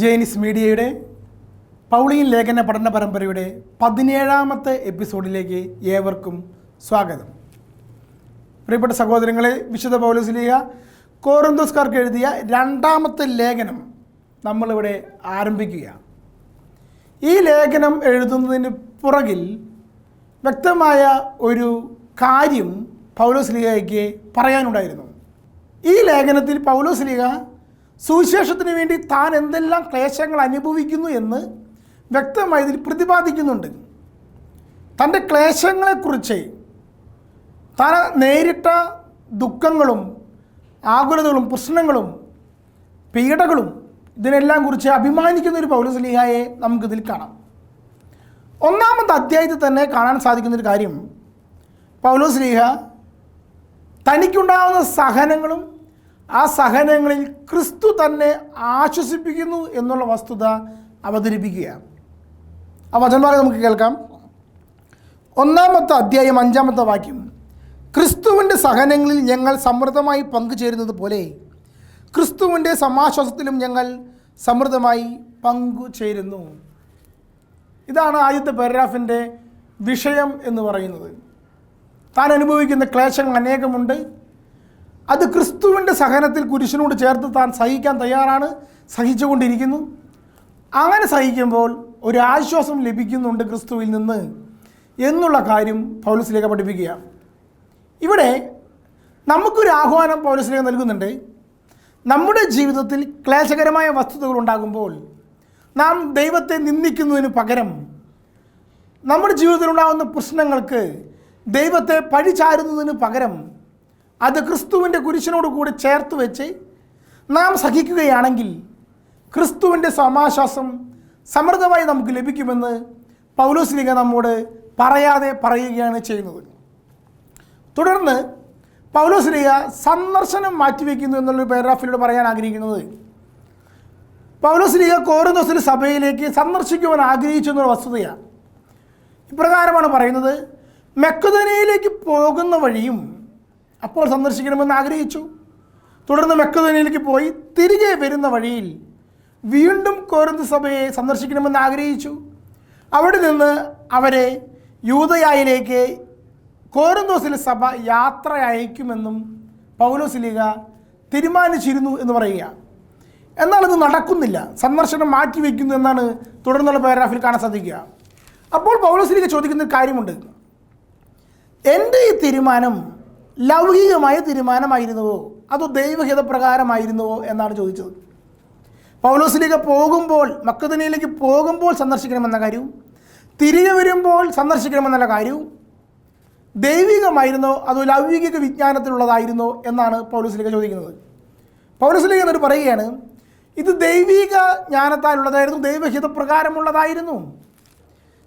ജെയിനിസ് മീഡിയയുടെ പൗളിയൻ ലേഖന പഠന പരമ്പരയുടെ പതിനേഴാമത്തെ എപ്പിസോഡിലേക്ക് ഏവർക്കും സ്വാഗതം. പ്രിയപ്പെട്ട സഹോദരങ്ങളെ വിശുദ്ധ പൗലോസ്ലീഹ കോറന്തോസ്കാർക്ക് എഴുതിയ രണ്ടാമത്തെ ലേഖനം നമ്മളിവിടെ ആരംഭിക്കുകയാണ്. ഈ ലേഖനം എഴുതുന്നതിന് പുറകിൽ വ്യക്തമായ ഒരു കാര്യം പൗലോസ്ലിഹയ്ക്ക് പറയാനുണ്ടായിരുന്നു. ഈ ലേഖനത്തിൽ പൗലോസ്ലിഹ സുവിശേഷത്തിന് വേണ്ടി താൻ എന്തെല്ലാം ക്ലേശങ്ങൾ അനുഭവിക്കുന്നു എന്ന് വ്യക്തമായി ഇതിൽ പ്രതിപാദിക്കുന്നുണ്ട്. തന്റെ ക്ലേശങ്ങളെക്കുറിച്ച് താൻ നേരിട്ട ദുഃഖങ്ങളും ആകുലതകളും പ്രശ്നങ്ങളും പീഡകളും ഇതിനെല്ലാം കുറിച്ച് അഭിമാനിക്കുന്ന ഒരു പൗലസ്ലിഹായെ നമുക്കിതിൽ കാണാം. ഒന്നാമത്തെ അധ്യായത്തിൽ തന്നെ കാണാൻ സാധിക്കുന്നൊരു കാര്യം പൗലോസ്ലീഹ തനിക്കുണ്ടാകുന്ന സഹനങ്ങളും ആ സഹനങ്ങളിൽ ക്രിസ്തു തന്നെ ആശ്വസിപ്പിക്കുന്നു എന്നുള്ള വസ്തുത അവതരിപ്പിക്കുകയാണ്. ആ വചനഭാഗം നമുക്ക് കേൾക്കാം. ഒന്നാമത്തെ അധ്യായം അഞ്ചാമത്തെ വാക്യം. ക്രിസ്തുവിന്റെ സഹനങ്ങളിൽ ഞങ്ങൾ സമൃദ്ധമായി പങ്കുചേരുന്നത് പോലെ ക്രിസ്തുവിന്റെ സമാശ്വാസത്തിലും ഞങ്ങൾ സമൃദ്ധമായി പങ്കുചേരുന്നു. ഇതാണ് ആദ്യത്തെ പാരഗ്രാഫിന്റെ വിഷയം എന്ന് പറയുന്നത്. താൻ അനുഭവിക്കുന്ന ക്ലേശങ്ങൾ അനേകമുണ്ട്. അത് ക്രിസ്തുവിന്റെ സഹനത്തിൽ കുരിശിനോട് ചേർത്ത് താൻ സഹിക്കാൻ തയ്യാറാണ് സഹിച്ചുകൊണ്ടിരിക്കുന്നു. അങ്ങനെ സഹിക്കുമ്പോൾ ഒരു ആശ്വാസം ലഭിക്കുന്നുണ്ട് ക്രിസ്തുവിൽ നിന്ന് എന്നുള്ള കാര്യം പൗലസിലേഖ പഠിപ്പിക്കുക. ഇവിടെ നമുക്കൊരു ആഹ്വാനം പൗലസിലേഖ നൽകുന്നുണ്ട്. നമ്മുടെ ജീവിതത്തിൽ ക്ലേശകരമായ വസ്തുതകൾ ഉണ്ടാകുമ്പോൾ നാം ദൈവത്തെ നിന്ദിക്കുന്നതിന് പകരം നമ്മുടെ ജീവിതത്തിലുണ്ടാകുന്ന പ്രശ്നങ്ങൾക്ക് ദൈവത്തെ പഴിചാരുന്നതിന് പകരം അത് ക്രിസ്തുവിന്റെ കുരിശിനോട് കൂടി ചേർത്ത് വെച്ച് നാം സഹിക്കുകയാണെങ്കിൽ ക്രിസ്തുവിന്റെ സമാശ്വാസം സമൃദ്ധമായി നമുക്ക് ലഭിക്കുമെന്ന് പൗലോസ്ലിംഗ നമ്മോട് പറയാതെ പറയുകയാണ് ചെയ്യുന്നത്. തുടർന്ന് പൗലോസ്ലിംഗ സന്ദർശനം മാറ്റിവെക്കുന്നു എന്നുള്ളൊരു പാരഗ്രാഫിലൂടെ പറയാൻ ആഗ്രഹിക്കുന്നത്. പൗലോസ്ലിംഗ കോരുന്നോസിൽ സഭയിലേക്ക് സന്ദർശിക്കുവാൻ ആഗ്രഹിച്ചു എന്നൊരു വസ്തുതയാണ്. ഇപ്രകാരമാണ് പറയുന്നത് മെക്കുതനയിലേക്ക് പോകുന്ന വഴിയും അപ്പോൾ സന്ദർശിക്കണമെന്ന് ആഗ്രഹിച്ചു. തുടർന്ന് മെക്കദനയിലേക്ക് പോയി തിരികെ വരുന്ന വഴിയിൽ വീണ്ടും കോരന്ത് സഭയെ സന്ദർശിക്കണമെന്ന് ആഗ്രഹിച്ചു. അവിടെ നിന്ന് അവരെ യൂതയായിലേക്ക് കോരന്തോസിലെ സഭ യാത്ര അയക്കുമെന്നും പൗലോസിലിക തീരുമാനിച്ചിരുന്നു എന്ന് പറയുക. എന്നാൽ ഇത് നടക്കുന്നില്ല. സന്ദർശനം മാറ്റിവെക്കുന്നു എന്നാണ് തുടർന്നുള്ള പാരാഗ്രാഫിൽ കാണാൻ സാധിക്കുക. അപ്പോൾ പൗലോസിലിക ചോദിക്കുന്ന കാര്യമുണ്ട്. എന്റെ ഈ തീരുമാനം ലൗകികമായ തീരുമാനമായിരുന്നുവോ? അതോ ദൈവഹിതപ്രകാരമായിരുന്നുവോ എന്നാണ് ചോദിച്ചത്. പൗലോസിലേക്ക് പോകുമ്പോൾ മക്കതനയിലേക്ക് പോകുമ്പോൾ സന്ദർശിക്കണമെന്ന കാര്യവും തിരികെ വരുമ്പോൾ സന്ദർശിക്കണമെന്നുള്ള കാര്യവും ദൈവികമായിരുന്നോ അതോ ലൗകിക വിജ്ഞാനത്തിലുള്ളതായിരുന്നോ എന്നാണ് പൗലോസിലേക്ക് ചോദിക്കുന്നത്. പൗലോസിലേക്ക് എന്നിട്ട് പറയുകയാണ് ഇത് ദൈവിക ജ്ഞാനത്താലുള്ളതായിരുന്നു ദൈവഹിതപ്രകാരമുള്ളതായിരുന്നു.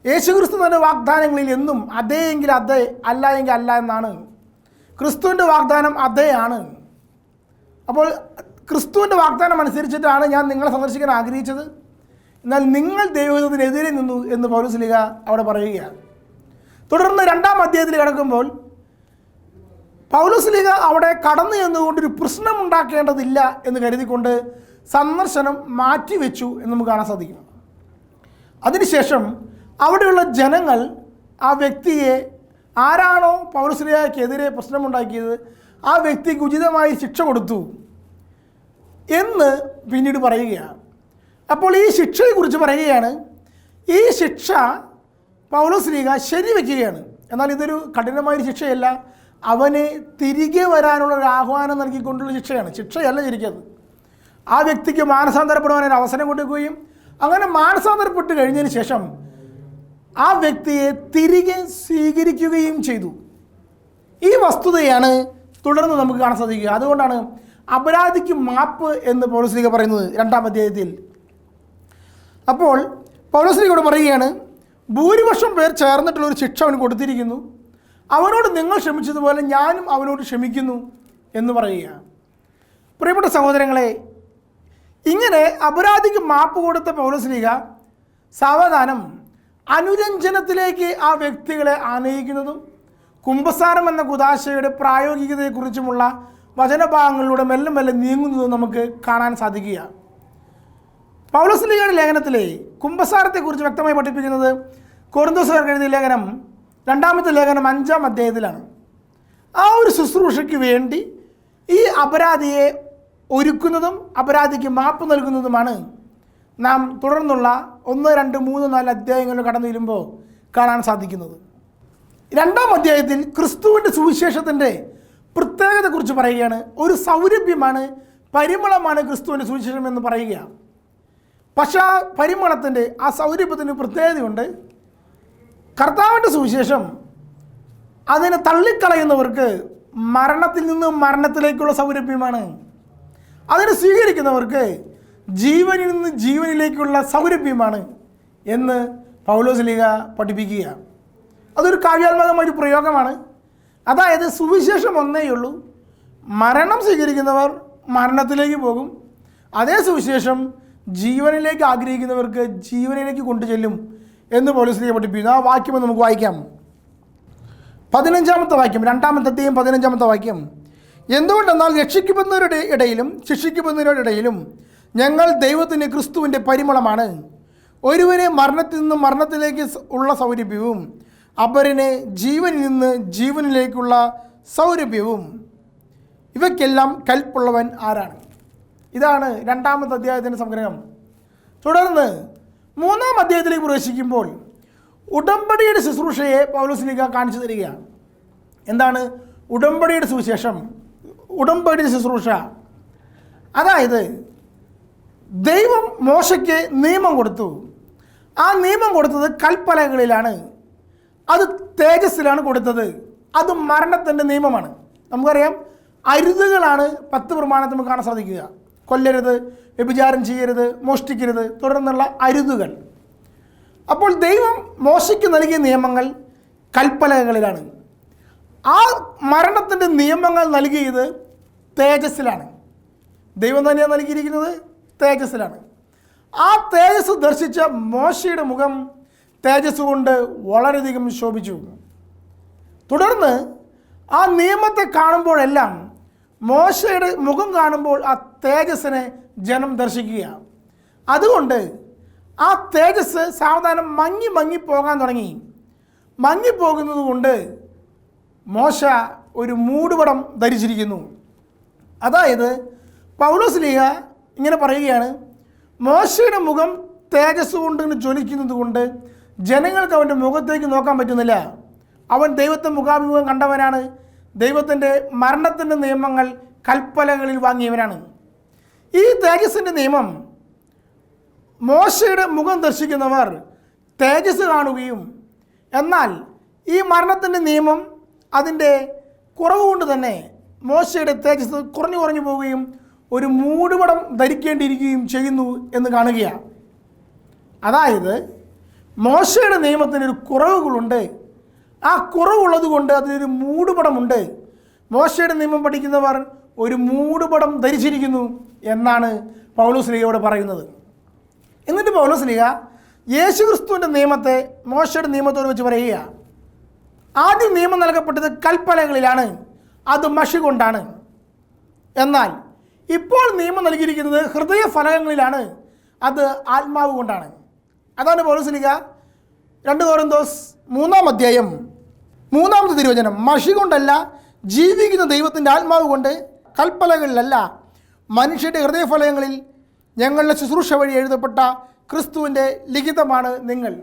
യേശുക്രിസ്തു തന്നെ വാഗ്ദാനങ്ങളിൽ എന്നും അതേ എങ്കിൽ അതേ അല്ല എങ്കിൽ അല്ല എന്നാണ് ക്രിസ്തുവിന്റെ വാഗ്ദാനം അതേയാണ്. അപ്പോൾ ക്രിസ്തുവിന്റെ വാഗ്ദാനം അനുസരിച്ചിട്ടാണ് ഞാൻ നിങ്ങളെ സന്ദർശിക്കാൻ ആഗ്രഹിച്ചത്. എന്നാൽ നിങ്ങൾ ദൈവത്തിനെതിരെ നിന്നു എന്ന് പൗരസ്ലിക അവിടെ പറയുകയാണ്. തുടർന്ന് രണ്ടാം അധ്യായത്തിൽ കിടക്കുമ്പോൾ പൗലോസ്ലിക അവിടെ കടന്നു ചെന്നുകൊണ്ടൊരു പ്രശ്നം ഉണ്ടാക്കേണ്ടതില്ല എന്ന് കരുതിക്കൊണ്ട് സന്ദർശനം മാറ്റിവെച്ചു എന്ന് നമുക്ക് കാണാൻ സാധിക്കും. അതിനുശേഷം അവിടെയുള്ള ജനങ്ങൾ ആ വ്യക്തിയെ ആരാണോ പൗരസ്ലിയക്കെതിരെ പ്രശ്നമുണ്ടാക്കിയത്? ആ വ്യക്തിക്ക് ഉചിതമായി ശിക്ഷ കൊടുത്തു എന്ന് പിന്നീട് പറയുകയാണ്. അപ്പോൾ ഈ ശിക്ഷയെക്കുറിച്ച് പറയുകയാണ്. ഈ ശിക്ഷ പൗലോസ്ലീഗ ശരിവെക്കുകയാണ്. എന്നാൽ ഇതൊരു കഠിനമായൊരു ശിക്ഷയല്ല. അവനെ തിരികെ വരാനുള്ള ഒരു ആഹ്വാനം നൽകിക്കൊണ്ടുള്ള ശിക്ഷയാണ്. ശിക്ഷയല്ല ശരിക്കത്. ആ വ്യക്തിക്ക് മാനസാന്തരപ്പെടുവാൻ ഒരു അവസരം കൊടുക്കുകയും അങ്ങനെ മാനസാന്തരപ്പെട്ട് കഴിഞ്ഞതിന് ശേഷം ആ വ്യക്തിയെ തിരികെ സ്വീകരിക്കുകയും ചെയ്തു. ഈ വസ്തുതയാണ് തുടർന്ന് നമുക്ക് കാണാൻ സാധിക്കുക. അതുകൊണ്ടാണ് അപരാധിക്ക് മാപ്പ് എന്ന് പൗരസ്ലിക പറയുന്നത് രണ്ടാം അധ്യായത്തിൽ. അപ്പോൾ പൗരസ്ലിയോട് പറയുകയാണ് ഭൂരിപക്ഷം പേർ ചേർന്നിട്ടുള്ള ഒരു ശിക്ഷ അവന് കൊടുത്തിരിക്കുന്നു. അവനോട് നിങ്ങൾ ക്ഷമിച്ചതുപോലെ ഞാനും അവനോട് ക്ഷമിക്കുന്നു എന്ന് പറയുകയാണ് പ്രിയപ്പെട്ട സഹോദരങ്ങളെ ഇങ്ങനെ അപരാധിക്ക് മാപ്പ് കൊടുത്ത പൗരസ്ലിക സാവധാനം അനുരഞ്ജനത്തിലേക്ക് ആ വ്യക്തികളെ ആനയിക്കുന്നതും കുംഭസാരം എന്ന കുതാശയുടെ പ്രായോഗികതയെക്കുറിച്ചുമുള്ള വചനഭാഗങ്ങളിലൂടെ മെല്ലെ മെല്ലെ നീങ്ങുന്നതും നമുക്ക് കാണാൻ സാധിക്കുക പൗലോസ്ലിയുടെ ലേഖനത്തിലെ കുംഭസാരത്തെക്കുറിച്ച് വ്യക്തമായി പഠിപ്പിക്കുന്നത് കൊറിന്തോസുകാർക്ക് എഴുതിയ ലേഖനം രണ്ടാമത്തെ ലേഖനം അഞ്ചാം അധ്യായത്തിലാണ്. ആ ഒരു ശുശ്രൂഷയ്ക്ക് വേണ്ടി ഈ അപരാധിയെ ഒരുക്കുന്നതും അപരാധിക്ക് മാപ്പ് നൽകുന്നതുമാണ് നാം തുടർന്നുള്ള ഒന്ന് രണ്ട് മൂന്ന് നാല് അധ്യായങ്ങളിൽ കടന്നു വരുമ്പോൾ കാണാൻ സാധിക്കുന്നത്. രണ്ടാം അധ്യായത്തിൽ ക്രിസ്തുവിന്റെ സുവിശേഷത്തിന്റെ പ്രത്യേകതയെക്കുറിച്ച് പറയുകയാണ്. ഒരു സൗരഭ്യമാണ് പരിമളമാണ് ക്രിസ്തുവിന്റെ സുവിശേഷം എന്ന് പറയുകയാണ് പക്ഷേ ആ പരിമളത്തിന്റെ ആ സൗരഭ്യത്തിന് പ്രത്യേകതയുണ്ട്. കർത്താവിന്റെ സുവിശേഷം അതിനെ തള്ളിക്കളയുന്നവർക്ക് മരണത്തിൽ നിന്ന് മരണത്തിലേക്കുള്ള സൗരഭ്യമാണ്. അതിനെ സ്വീകരിക്കുന്നവർക്ക് ജീവനിൽ നിന്ന് ജീവനിലേക്കുള്ള സൗരഭ്യമാണ് എന്ന് പൗലോസ് ലീഗ പഠിപ്പിക്കുകയാണ്. അതൊരു കാവ്യാത്മകമായ ഒരു പ്രയോഗമാണ്. അതായത് സുവിശേഷം ഒന്നേയുള്ളൂ മരണം സ്വീകരിക്കുന്നവർ മരണത്തിലേക്ക് പോകും. അതേ സുവിശേഷം ജീവനിലേക്ക് ആഗ്രഹിക്കുന്നവർക്ക് ജീവനിലേക്ക് കൊണ്ടുചെല്ലും എന്ന് പൗലോസ്ലിക പഠിപ്പിക്കുന്നു. ആ വാക്യം നമുക്ക് വായിക്കാം. പതിനഞ്ചാമത്തെ വാക്യം രണ്ടാമത്തെ അധ്യായം പതിനഞ്ചാമത്തെ വാക്യം. എന്തുകൊണ്ടെന്നാൽ രക്ഷിക്കപ്പെടുന്നവരുടെ ഇടയിലും ശിക്ഷിക്കപ്പെടുന്നവരുടെ ഇടയിലും ഞങ്ങൾ ദൈവത്തിന്റെ ക്രിസ്തുവിന്റെ പരിമളമാണ്. ഒരുവനെ മരണത്തിൽ നിന്ന് മരണത്തിലേക്ക് ഉള്ള സൗരഭ്യവും അപരനെ ജീവനിൽ നിന്ന് ജീവനിലേക്കുള്ള സൗരഭ്യവും. ഇവയ്ക്കെല്ലാം കൽപ്പുള്ളവൻ ആരാണ്? ഇതാണ് രണ്ടാമത്തെ അധ്യായത്തിന്റെ സംഗ്രഹം. തുടർന്ന് മൂന്നാം അധ്യായത്തിലേക്ക് പ്രവേശിക്കുമ്പോൾ ഉടമ്പടിയുടെ ശുശ്രൂഷയെ പൗലോസ്ലിക കാണിച്ചു തരികയാണ്. എന്താണ് ഉടമ്പടിയുടെ സുവിശേഷം? ഉടമ്പടിയുടെ ശുശ്രൂഷ. അതായത് ദൈവം മോശയ്ക്ക് നിയമം കൊടുത്തു. ആ നിയമം കൊടുത്തത് കൽപ്പലകളിലാണ്. അത് തേജസ്സിലാണ് കൊടുത്തത്. അത് മരണത്തിന്റെ നിയമമാണ്. നമുക്കറിയാം അരുതുകളാണ് പത്ത് പ്രമാണത്തിൽ നമുക്ക് കാണാൻ സാധിക്കുക. കൊല്ലരുത് വ്യഭിചാരം ചെയ്യരുത് മോഷ്ടിക്കരുത് തുടർന്നുള്ള അരുതുകൾ അപ്പോൾ ദൈവം മോശയ്ക്ക് നൽകിയ നിയമങ്ങൾ കൽപ്പലകളിലാണ്. ആ മരണത്തിന്റെ നിയമങ്ങൾ നൽകിയത് തേജസ്സിലാണ്. ദൈവം തന്നെയാണ് നൽകിയിരിക്കുന്നത്. തേജസ്സിലാണ്. ആ തേജസ് ദർശിച്ച മോശയുടെ മുഖം തേജസ് കൊണ്ട് വളരെയധികം ശോഭിച്ചു. തുടർന്ന് ആ നിയമത്തെ കാണുമ്പോഴെല്ലാം മോശയുടെ മുഖം കാണുമ്പോൾ ആ തേജസ്സിനെ ജനം ദർശിക്കുകയാണ്. അതുകൊണ്ട് ആ തേജസ് സാവധാനം മങ്ങി മങ്ങി പോകാൻ തുടങ്ങി. മങ്ങിപ്പോകുന്നത് കൊണ്ട് മോശ ഒരു മൂടുപടം ധരിച്ചിരിക്കുന്നു. അതായത് പൗലോസ് ലീഗ ഇങ്ങനെ പറയുകയാണ് മോശയുടെ മുഖം തേജസ് കൊണ്ട് ജ്വലിക്കുന്നത് കൊണ്ട് ജനങ്ങൾക്ക് അവന്റെ മുഖത്തേക്ക് നോക്കാൻ പറ്റുന്നില്ല. അവൻ ദൈവത്തെ മുഖാഭിമുഖം കണ്ടവനാണ്. ദൈവത്തിന്റെ മരണത്തിന്റെ നിയമങ്ങൾ കൽപ്പലകളിൽ വാങ്ങിയവനാണ്. ഈ തേജസ്സിന്റെ നിയമം മോശയുടെ മുഖം ദർശിക്കുന്നവർ തേജസ് കാണുകയും എന്നാൽ ഈ മരണത്തിന്റെ നിയമം അതിന്റെ കുറവ് കൊണ്ട് തന്നെ മോശയുടെ തേജസ് കുറഞ്ഞു കുറഞ്ഞു പോവുകയും ഒരു മൂടുപടം ധരിക്കേണ്ടിയിരിക്കുകയും ചെയ്യുന്നു എന്ന് കാണുകയാണ്. അതായത് മോശയുടെ നിയമത്തിന് ഒരു കുറവുകളുണ്ട്. ആ കുറവുള്ളത് കൊണ്ട് അതിനൊരു മൂടുപടമുണ്ട്. മോശയുടെ നിയമം പഠിക്കുന്നവർ ഒരു മൂടുപടം ധരിച്ചിരിക്കുന്നു എന്നാണ് പൗലോസ് പറയുന്നത്. എന്നിട്ട് പൗലോസ് ലീഗ യേശുക്രിസ്തുവിന്റെ നിയമത്തെ മോശയുടെ നിയമത്തോട് വെച്ച് പറയുക. ആദ്യം നിയമം നൽകപ്പെട്ടത് കൽപ്പലകളിലാണ്. അത് മഷി കൊണ്ടാണ്. എന്നാൽ ഇപ്പോൾ നിയമം നൽകിയിരിക്കുന്നത് ഹൃദയ ഫലകങ്ങളിലാണ്. അത് ആത്മാവ് കൊണ്ടാണ്. അതാണ് പൗലോസ്ലിക രണ്ട് കോരന്തോസ് മൂന്നാം അധ്യായം. മൂന്നാമത്തെ തിരുവചനം. മഷി കൊണ്ടല്ല ജീവിക്കുന്ന ദൈവത്തിന്റെ ആത്മാവ് കൊണ്ട് കൽപ്പലകളിലല്ല. മനുഷ്യരുടെ ഹൃദയഫലകങ്ങളിൽ ഞങ്ങളുടെ ശുശ്രൂഷ വഴി എഴുതപ്പെട്ട ക്രിസ്തുവിന്റെ ലിഖിതമാണ് നിങ്ങൾ.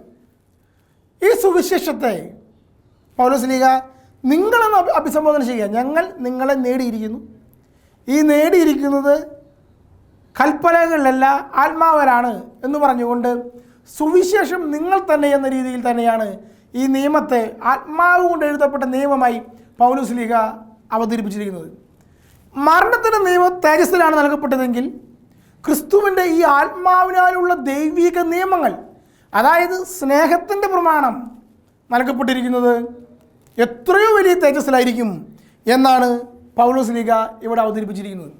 ഈ സുവിശേഷത്തെ പൗലോസ്ലീഗ നിങ്ങളെന്ന് അഭി- അഭിസംബോധന ചെയ്യുക. ഞങ്ങൾ നിങ്ങളെ നേടിയിരിക്കുന്നു. ഈ നേടിയിരിക്കുന്നത് കൽപ്പനകളിലല്ല ആത്മാവരാണ് എന്ന് പറഞ്ഞുകൊണ്ട് സുവിശേഷം നിങ്ങൾ തന്നെ എന്ന രീതിയിൽ തന്നെയാണ് ഈ നിയമത്തെ ആത്മാവ് കൊണ്ട് എഴുതപ്പെട്ട നിയമമായി പൗലുസ്ലീഗ അവതരിപ്പിച്ചിരിക്കുന്നത്. മരണത്തിന്റെ നിയമം തേജസ്സിലാണ് നൽകപ്പെട്ടതെങ്കിൽ ക്രിസ്തുവിന്റെ ഈ ആത്മാവിനാലുള്ള ദൈവിക നിയമങ്ങൾ അതായത് സ്നേഹത്തിന്റെ പ്രമാണം നൽകപ്പെട്ടിരിക്കുന്നത് എത്രയോ വലിയ തേജസ്സിലായിരിക്കും എന്നാണ് പൗലോസ് ലീഗ ഇവിടെ അവതരിപ്പിച്ചിരിക്കുന്നത്.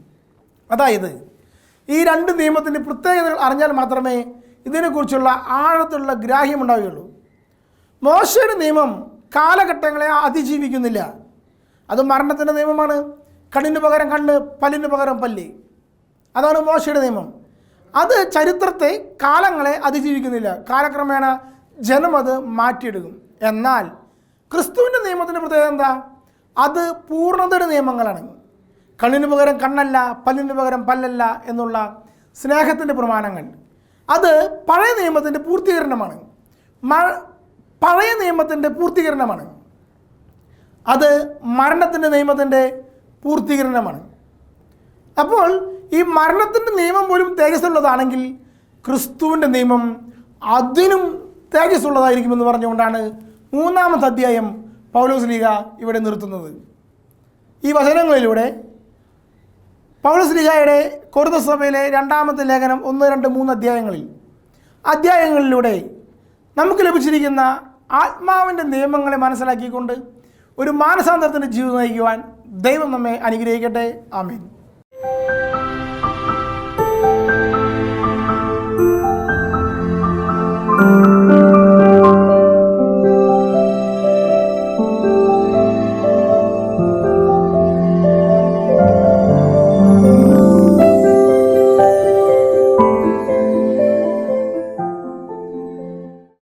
അതായത് ഈ രണ്ട് നിയമത്തിന്റെ പ്രത്യേകതകൾ അറിഞ്ഞാൽ മാത്രമേ ഇതിനെക്കുറിച്ചുള്ള ആഴത്തിലുള്ള ഗ്രാഹ്യം ഉണ്ടാവുകയുള്ളൂ. മോശയുടെ നിയമം കാലഘട്ടങ്ങളെ അതിജീവിക്കുന്നില്ല. അത് മരണത്തിന്റെ നിയമമാണ്. കണ്ണിന് പകരം കണ്ണ് പല്ലിന് പകരം പല്ല്. അതാണ് മോശയുടെ നിയമം. അത് ചരിത്രത്തെ കാലങ്ങളെ അതിജീവിക്കുന്നില്ല. കാലക്രമേണ ജനം അത് മാറ്റിയെടുക്കും. എന്നാൽ ക്രിസ്തുവിന്റെ നിയമത്തിന്റെ പ്രത്യേകത എന്താ? അത് പൂർണതയുടെ നിയമങ്ങളാണ്. കണ്ണിന് പകരം കണ്ണല്ല പല്ലിന് പകരം പല്ലല്ല എന്നുള്ള സ്നേഹത്തിന്റെ പ്രമാണങ്ങൾ. അത് പഴയ നിയമത്തിന്റെ പൂർത്തീകരണമാണ്. പഴയ നിയമത്തിന്റെ പൂർത്തീകരണമാണ്. അത് മരണത്തിന്റെ നിയമത്തിന്റെ പൂർത്തീകരണമാണ്. അപ്പോൾ ഈ മരണത്തിന്റെ നിയമം പോലും തേജസ്സുള്ളതാണെങ്കിൽ ക്രിസ്തുവിന്റെ നിയമം അതിനും തേജസ്സുള്ളതായിരിക്കുമെന്ന് പറഞ്ഞുകൊണ്ടാണ് മൂന്നാമത്തെ അധ്യായം പൗലോസ് ലീഗ ഇവിടെ നിർത്തുന്നത്. ഈ വചനങ്ങളിലൂടെ പൗലോസ് ലീഗയുടെ കൊറുത സഭയിലെ രണ്ടാമത്തെ ലേഖനം ഒന്ന് രണ്ട് മൂന്ന് അധ്യായങ്ങളിൽ അധ്യായങ്ങളിലൂടെ നമുക്ക് ലഭിച്ചിരിക്കുന്ന ആത്മാവിന്റെ നിയമങ്ങളെ മനസ്സിലാക്കിക്കൊണ്ട് ഒരു മാനസാന്തരത്തിന്റെ ജീവിതം നയിക്കുവാൻ ദൈവം നമ്മെ അനുഗ്രഹിക്കട്ടെ. ആമീൻ.